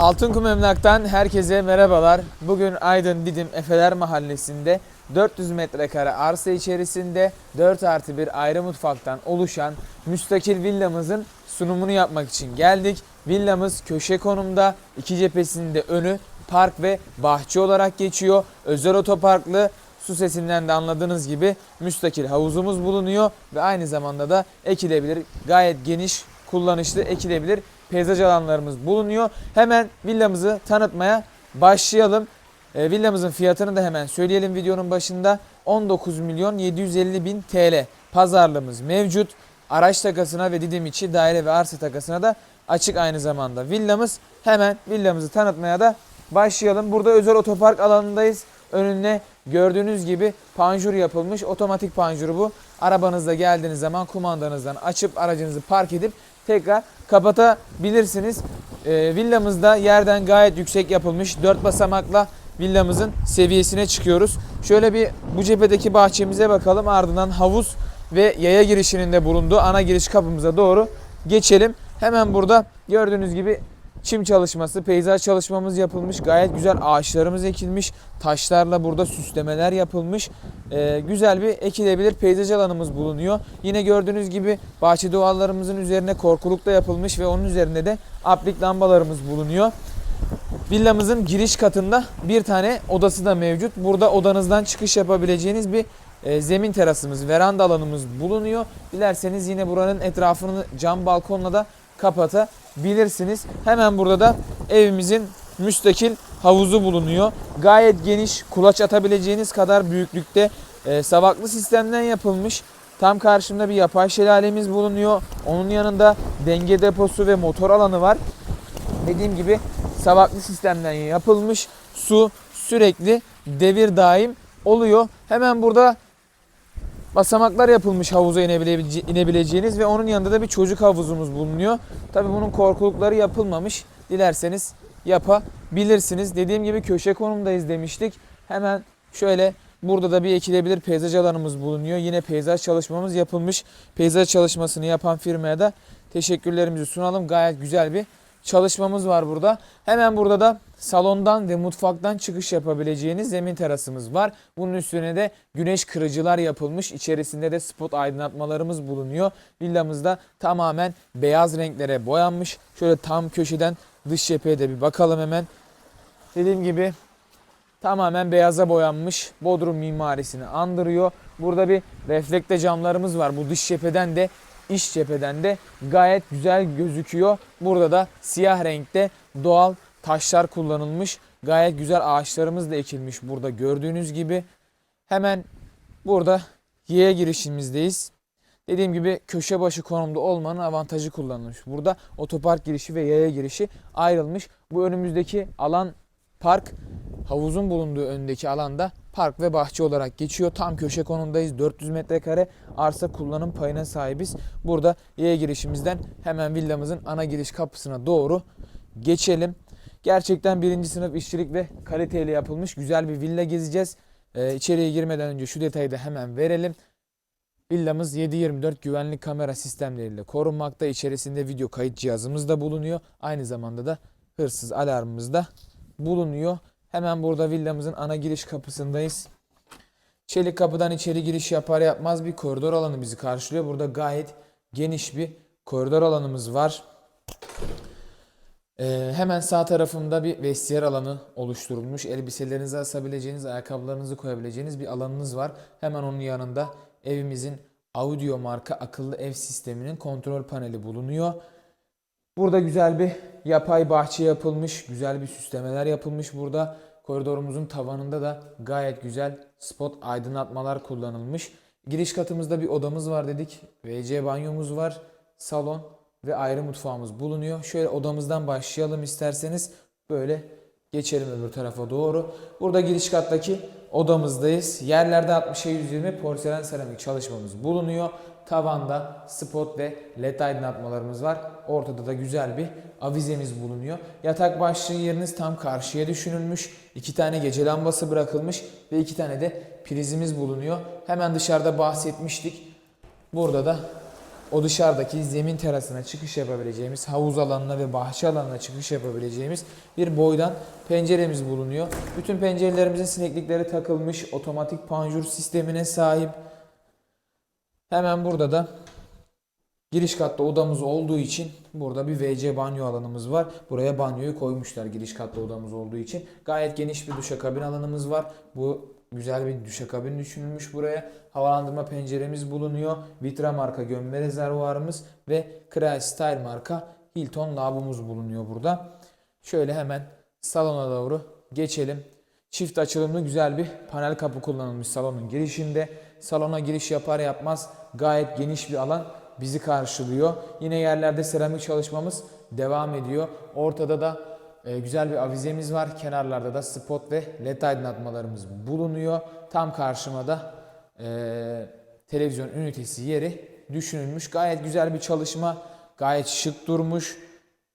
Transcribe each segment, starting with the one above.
Altınkum Emlak'tan herkese merhabalar. Bugün Aydın Didim Efeler Mahallesi'nde 400 metrekare arsa içerisinde 4 artı bir ayrı mutfaktan oluşan müstakil villamızın sunumunu yapmak için geldik. Villamız köşe konumda, iki cephesinde önü park ve bahçe olarak geçiyor. Özel otoparklı, su sesinden de anladığınız gibi müstakil havuzumuz bulunuyor ve aynı zamanda da ekilebilir gayet geniş kullanışlı ekilebilir peyzaj alanlarımız bulunuyor. Hemen villamızı tanıtmaya başlayalım. E, villamızın fiyatını da hemen söyleyelim videonun başında. 19 milyon 750 bin TL pazarlığımız mevcut. Araç takasına ve Didim içi daire ve arsa takasına da açık aynı zamanda villamız. Hemen villamızı tanıtmaya da başlayalım. Burada özel otopark alanındayız. Önüne gördüğünüz gibi panjur yapılmış. Otomatik panjuru bu. Arabanızda geldiğiniz zaman kumandanızdan açıp aracınızı park edip tekrar kapatabilirsiniz. Ee, villamızda yerden gayet yüksek yapılmış. 4 basamakla villamızın seviyesine çıkıyoruz. Şöyle bir bu cephedeki bahçemize bakalım. Ardından havuz ve yaya girişinin de bulunduğu ana giriş kapımıza doğru geçelim. Hemen burada gördüğünüz gibi çim çalışması, peyzaj çalışmamız yapılmış. Gayet güzel ağaçlarımız ekilmiş. Taşlarla burada süslemeler yapılmış. Ee, güzel bir ekilebilir peyzaj alanımız bulunuyor. Yine gördüğünüz gibi bahçe duvarlarımızın üzerine korkuluk da yapılmış ve onun üzerinde de aplik lambalarımız bulunuyor. Villamızın giriş katında bir tane odası da mevcut. Burada odanızdan çıkış yapabileceğiniz bir e, zemin terasımız, veranda alanımız bulunuyor. Dilerseniz yine buranın etrafını cam balkonla da kapatabilirsiniz. Hemen burada da evimizin müstakil havuzu bulunuyor. Gayet geniş, kulaç atabileceğiniz kadar büyüklükte e, savaklı sistemden yapılmış. Tam karşımda bir yapay şelalemiz bulunuyor. Onun yanında denge deposu ve motor alanı var. Dediğim gibi savaklı sistemden yapılmış. Su sürekli devir daim oluyor. Hemen burada basamaklar yapılmış havuza inebilece- inebileceğiniz ve onun yanında da bir çocuk havuzumuz bulunuyor. Tabi bunun korkulukları yapılmamış. Dilerseniz yapabilirsiniz. Dediğim gibi köşe konumdayız demiştik. Hemen şöyle burada da bir ekilebilir peyzaj alanımız bulunuyor. Yine peyzaj çalışmamız yapılmış. Peyzaj çalışmasını yapan firmaya da teşekkürlerimizi sunalım. Gayet güzel bir çalışmamız var burada. Hemen burada da salondan ve mutfaktan çıkış yapabileceğiniz zemin terasımız var. Bunun üstüne de güneş kırıcılar yapılmış. İçerisinde de spot aydınlatmalarımız bulunuyor. Villamızda tamamen beyaz renklere boyanmış. Şöyle tam köşeden dış cepheye de bir bakalım hemen. Dediğim gibi tamamen beyaza boyanmış. Bodrum mimarisini andırıyor. Burada bir reflekte camlarımız var. Bu dış cepheden de iç cepheden de gayet güzel gözüküyor. Burada da siyah renkte doğal taşlar kullanılmış. Gayet güzel ağaçlarımız da ekilmiş burada gördüğünüz gibi. Hemen burada yaya girişimizdeyiz. Dediğim gibi köşe başı konumda olmanın avantajı kullanılmış. Burada otopark girişi ve yaya girişi ayrılmış. Bu önümüzdeki alan park havuzun bulunduğu öndeki alanda park ve bahçe olarak geçiyor. Tam köşe konumdayız. 400 metrekare arsa kullanım payına sahibiz. Burada yaya girişimizden hemen villamızın ana giriş kapısına doğru geçelim. Gerçekten birinci sınıf işçilik ve kaliteyle yapılmış güzel bir villa gezeceğiz. Ee, içeriye girmeden önce şu detayı da hemen verelim. Villamız 7/24 güvenlik kamera sistemleriyle korunmakta. İçerisinde video kayıt cihazımız da bulunuyor. Aynı zamanda da hırsız alarmımız da bulunuyor. Hemen burada villamızın ana giriş kapısındayız. Çelik kapıdan içeri giriş yapar yapmaz bir koridor alanı bizi karşılıyor. Burada gayet geniş bir koridor alanımız var. Ee, hemen sağ tarafında bir vestiyer alanı oluşturulmuş. Elbiselerinizi asabileceğiniz, ayakkabılarınızı koyabileceğiniz bir alanınız var. Hemen onun yanında evimizin Audio marka akıllı ev sisteminin kontrol paneli bulunuyor. Burada güzel bir yapay bahçe yapılmış, güzel bir süslemeler yapılmış burada. Koridorumuzun tavanında da gayet güzel spot aydınlatmalar kullanılmış. Giriş katımızda bir odamız var dedik. WC banyomuz var, salon ve ayrı mutfağımız bulunuyor. Şöyle odamızdan başlayalım isterseniz. Böyle geçelim öbür tarafa doğru. Burada giriş kattaki odamızdayız. Yerlerde 60'a 120 porselen seramik çalışmamız bulunuyor. Tavanda spot ve led aydınlatmalarımız var. Ortada da güzel bir avizemiz bulunuyor. Yatak başlığı yeriniz tam karşıya düşünülmüş. İki tane gece lambası bırakılmış ve iki tane de prizimiz bulunuyor. Hemen dışarıda bahsetmiştik. Burada da o dışarıdaki zemin terasına çıkış yapabileceğimiz, havuz alanına ve bahçe alanına çıkış yapabileceğimiz bir boydan penceremiz bulunuyor. Bütün pencerelerimizin sineklikleri takılmış, otomatik panjur sistemine sahip. Hemen burada da Giriş katta odamız olduğu için burada bir WC banyo alanımız var. Buraya banyoyu koymuşlar giriş katta odamız olduğu için. Gayet geniş bir duşakabin alanımız var. Bu güzel bir duşakabin düşünülmüş buraya. Havalandırma penceremiz bulunuyor. Vitra marka gömme rezervuarımız ve Creal Style marka Hilton lavabomuz bulunuyor burada. Şöyle hemen salona doğru geçelim. Çift açılımlı güzel bir panel kapı kullanılmış salonun girişinde. Salona giriş yapar yapmaz gayet geniş bir alan bizi karşılıyor. Yine yerlerde seramik çalışmamız devam ediyor. Ortada da e, güzel bir avizemiz var. Kenarlarda da spot ve led aydınlatmalarımız bulunuyor. Tam karşıma da e, televizyon ünitesi yeri düşünülmüş. Gayet güzel bir çalışma. Gayet şık durmuş.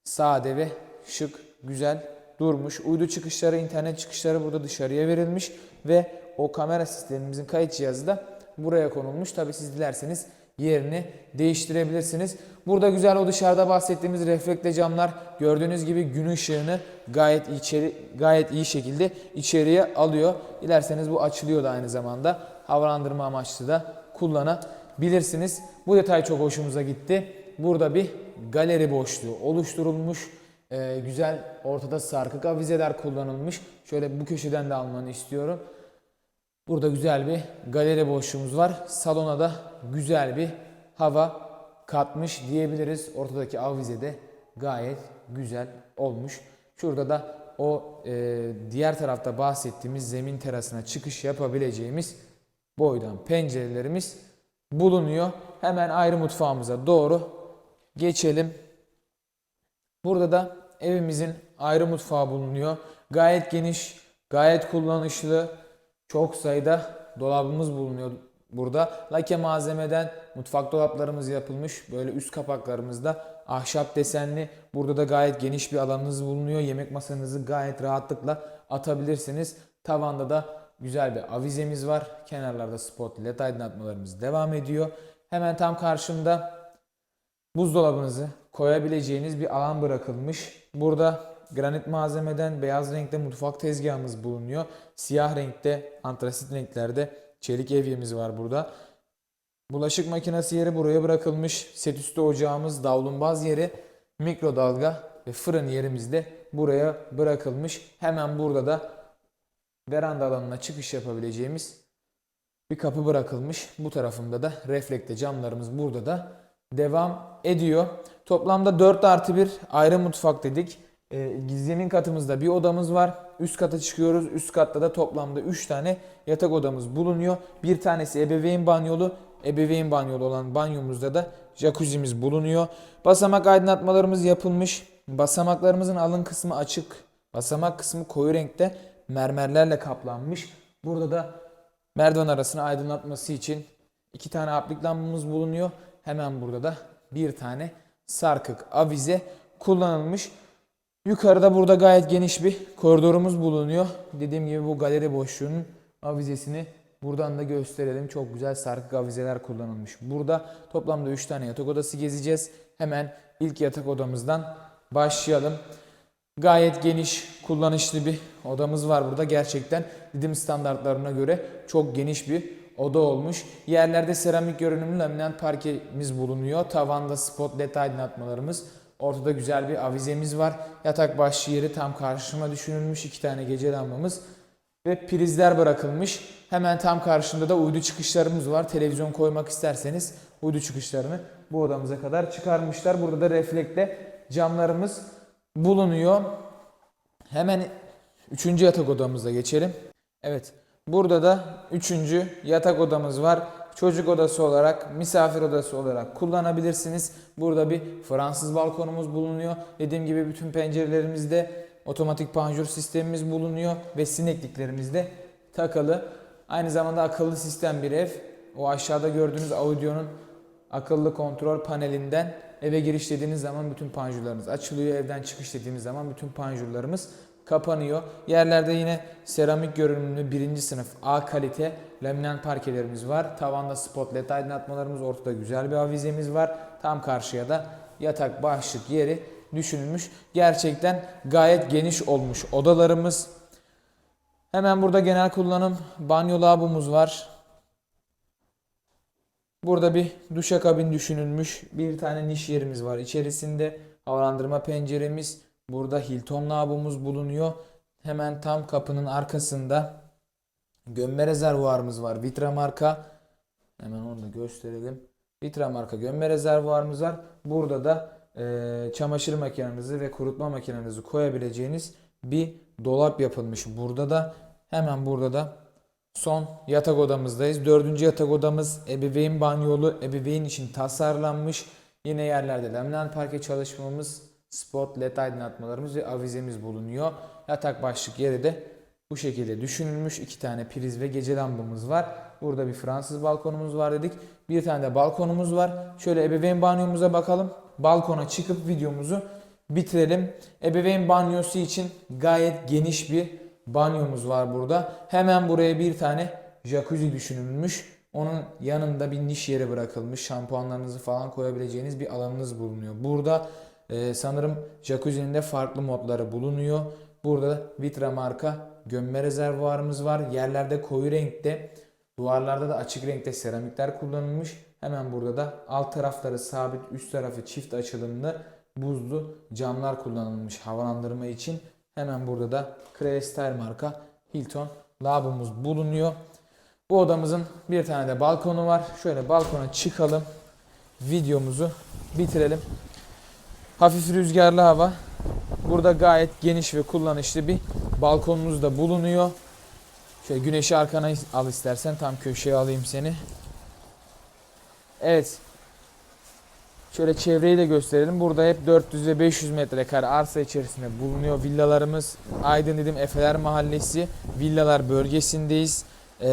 Sade ve şık, güzel durmuş. Uydu çıkışları, internet çıkışları burada dışarıya verilmiş ve o kamera sistemimizin kayıt cihazı da buraya konulmuş. Tabi siz dilerseniz yerini değiştirebilirsiniz. Burada güzel o dışarıda bahsettiğimiz reflekte camlar gördüğünüz gibi gün ışığını gayet içeri gayet iyi şekilde içeriye alıyor. Dilerseniz bu açılıyor da aynı zamanda. Havalandırma amaçlı da kullanabilirsiniz. Bu detay çok hoşumuza gitti. Burada bir galeri boşluğu oluşturulmuş. Ee, güzel ortada sarkık avizeler kullanılmış. Şöyle bu köşeden de almanı istiyorum. Burada güzel bir galeri boşluğumuz var. Salona da güzel bir hava katmış diyebiliriz. Ortadaki avize de gayet güzel olmuş. Şurada da o e, diğer tarafta bahsettiğimiz zemin terasına çıkış yapabileceğimiz boydan pencerelerimiz bulunuyor. Hemen ayrı mutfağımıza doğru geçelim. Burada da evimizin ayrı mutfağı bulunuyor. Gayet geniş, gayet kullanışlı. Çok sayıda dolabımız bulunuyor burada. Lake malzemeden mutfak dolaplarımız yapılmış. Böyle üst kapaklarımızda ahşap desenli. Burada da gayet geniş bir alanınız bulunuyor. Yemek masanızı gayet rahatlıkla atabilirsiniz. Tavanda da güzel bir avizemiz var. Kenarlarda spot led aydınlatmalarımız devam ediyor. Hemen tam karşımda buzdolabınızı koyabileceğiniz bir alan bırakılmış. Burada granit malzemeden beyaz renkte mutfak tezgahımız bulunuyor. Siyah renkte, antrasit renklerde çelik evyemiz var burada. Bulaşık makinesi yeri buraya bırakılmış. Set üstü ocağımız, davlumbaz yeri, mikrodalga ve fırın yerimiz de buraya bırakılmış. Hemen burada da veranda alanına çıkış yapabileceğimiz bir kapı bırakılmış. Bu tarafında da reflekte camlarımız burada da devam ediyor. Toplamda 4 artı 1 ayrı mutfak dedik. E, zemin katımızda bir odamız var. Üst kata çıkıyoruz. Üst katta da toplamda 3 tane yatak odamız bulunuyor. Bir tanesi ebeveyn banyolu. Ebeveyn banyolu olan banyomuzda da jacuzzi'miz bulunuyor. Basamak aydınlatmalarımız yapılmış. Basamaklarımızın alın kısmı açık. Basamak kısmı koyu renkte mermerlerle kaplanmış. Burada da merdiven arasını aydınlatması için iki tane aplik lambamız bulunuyor. Hemen burada da bir tane sarkık avize kullanılmış. Yukarıda burada gayet geniş bir koridorumuz bulunuyor. Dediğim gibi bu galeri boşluğunun avizesini buradan da gösterelim. Çok güzel sarkık avizeler kullanılmış. Burada toplamda 3 tane yatak odası gezeceğiz. Hemen ilk yatak odamızdan başlayalım. Gayet geniş, kullanışlı bir odamız var burada. Gerçekten Didim standartlarına göre çok geniş bir oda olmuş. Yerlerde seramik görünümlü laminat parkemiz bulunuyor. Tavanda spot led aydınlatmalarımız. Ortada güzel bir avizemiz var. Yatak başlı yeri tam karşıma düşünülmüş. iki tane gece lambamız ve prizler bırakılmış. Hemen tam karşında da uydu çıkışlarımız var. Televizyon koymak isterseniz uydu çıkışlarını bu odamıza kadar çıkarmışlar. Burada da reflekte camlarımız bulunuyor. Hemen üçüncü yatak odamıza geçelim. Evet. Burada da üçüncü yatak odamız var. Çocuk odası olarak, misafir odası olarak kullanabilirsiniz. Burada bir Fransız balkonumuz bulunuyor. Dediğim gibi bütün pencerelerimizde otomatik panjur sistemimiz bulunuyor ve sinekliklerimiz de takılı. Aynı zamanda akıllı sistem bir ev. O aşağıda gördüğünüz audionun akıllı kontrol panelinden Eve giriş dediğiniz zaman bütün panjurlarımız açılıyor. Evden çıkış dediğimiz zaman bütün panjurlarımız kapanıyor. Yerlerde yine seramik görünümlü birinci sınıf A kalite laminat parkelerimiz var. Tavanda spot led aydınlatmalarımız, ortada güzel bir avizemiz var. Tam karşıya da yatak başlık yeri düşünülmüş. Gerçekten gayet geniş olmuş odalarımız. Hemen burada genel kullanım banyo lavabomuz var. Burada bir duşakabin düşünülmüş. Bir tane niş yerimiz var. İçerisinde havalandırma penceremiz. Burada Hilton lavabomuz bulunuyor. Hemen tam kapının arkasında gömme rezervuarımız var. Vitra marka. Hemen onu da gösterelim. Vitra marka gömme rezervuarımız var. Burada da e, çamaşır makinenizi ve kurutma makinenizi koyabileceğiniz bir dolap yapılmış. Burada da hemen burada da son yatak odamızdayız. Dördüncü yatak odamız ebeveyn banyolu, ebeveyn için tasarlanmış. Yine yerlerde laminat parke çalışmamız, spot led aydınlatmalarımız ve avizemiz bulunuyor. Yatak başlık yeri de bu şekilde düşünülmüş. İki tane priz ve gece lambamız var. Burada bir Fransız balkonumuz var dedik. Bir tane de balkonumuz var. Şöyle ebeveyn banyomuza bakalım. Balkona çıkıp videomuzu bitirelim. Ebeveyn banyosu için gayet geniş bir banyomuz var burada. Hemen buraya bir tane jacuzzi düşünülmüş. Onun yanında bir niş yeri bırakılmış. Şampuanlarınızı falan koyabileceğiniz bir alanınız bulunuyor. Burada e, sanırım jacuzzi'nin de farklı modları bulunuyor. Burada Vitra marka gömme rezervuarımız var. Yerlerde koyu renkte, duvarlarda da açık renkte seramikler kullanılmış. Hemen burada da alt tarafları sabit, üst tarafı çift açılımlı buzlu camlar kullanılmış havalandırma için. Hemen burada da Crestel marka Hilton lavabomuz bulunuyor. Bu odamızın bir tane de balkonu var. Şöyle balkona çıkalım. Videomuzu bitirelim. Hafif rüzgarlı hava. Burada gayet geniş ve kullanışlı bir balkonumuz da bulunuyor. Şöyle güneşi arkana al istersen tam köşeye alayım seni. Evet. Şöyle çevreyi de gösterelim. Burada hep 400 ve 500 metrekare arsa içerisinde bulunuyor villalarımız. Aydın dedim Efeler Mahallesi villalar bölgesindeyiz. Ee,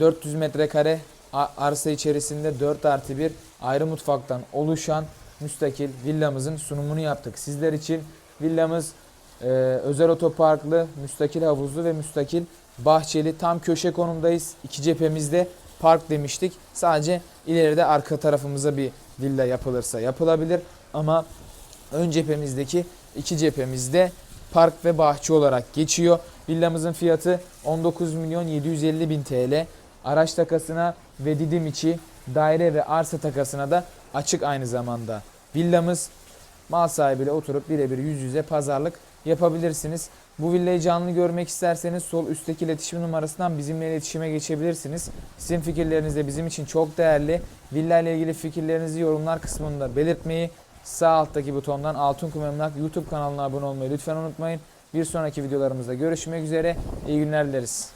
400 metrekare a- arsa içerisinde 4 artı 1 ayrı mutfaktan oluşan müstakil villamızın sunumunu yaptık. Sizler için villamız e, özel otoparklı, müstakil havuzlu ve müstakil bahçeli. Tam köşe konumdayız. İki cephemizde park demiştik. Sadece ileride arka tarafımıza bir villa yapılırsa yapılabilir. Ama ön cephemizdeki iki cephemizde park ve bahçe olarak geçiyor. Villamızın fiyatı 19 milyon 750 bin TL. Araç takasına ve Didim içi daire ve arsa takasına da açık aynı zamanda. Villamız mal sahibiyle oturup birebir yüz yüze pazarlık yapabilirsiniz. Bu villayı canlı görmek isterseniz sol üstteki iletişim numarasından bizimle iletişime geçebilirsiniz. Sizin fikirleriniz de bizim için çok değerli. Villa ile ilgili fikirlerinizi yorumlar kısmında belirtmeyi, sağ alttaki butondan Altınkum Emlak YouTube kanalına abone olmayı lütfen unutmayın. Bir sonraki videolarımızda görüşmek üzere. İyi günler dileriz.